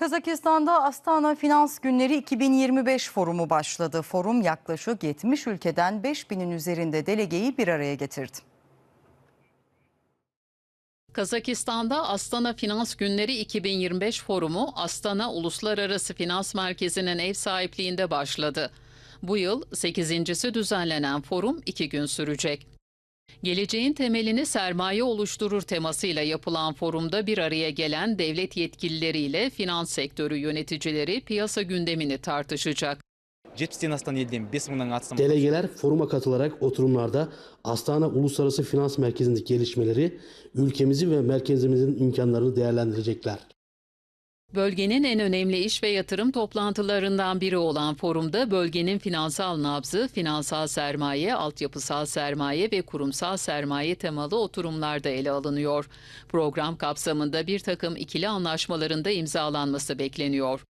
Kazakistan'da Astana Finans Günleri 2025 forumu başladı. Forum yaklaşık 70 ülkeden 5000'in üzerinde delegeyi bir araya getirdi. Kazakistan'da Astana Finans Günleri 2025 forumu Astana Uluslararası Finans Merkezi'nin ev sahipliğinde başladı. Bu yıl 8.si düzenlenen forum 2 gün sürecek. Geleceğin temelini sermaye oluşturur temasıyla yapılan forumda bir araya gelen devlet yetkilileriyle finans sektörü yöneticileri piyasa gündemini tartışacak. Delegeler foruma katılarak oturumlarda Astana Uluslararası Finans Merkezi'ndeki gelişmeleri, ülkemizi ve merkezimizin imkanlarını değerlendirecekler. Bölgenin en önemli iş ve yatırım toplantılarından biri olan forumda bölgenin finansal nabzı, finansal sermaye, altyapısal sermaye ve kurumsal sermaye temalı oturumlarda ele alınıyor. Program kapsamında bir takım ikili anlaşmalarında imzalanması bekleniyor.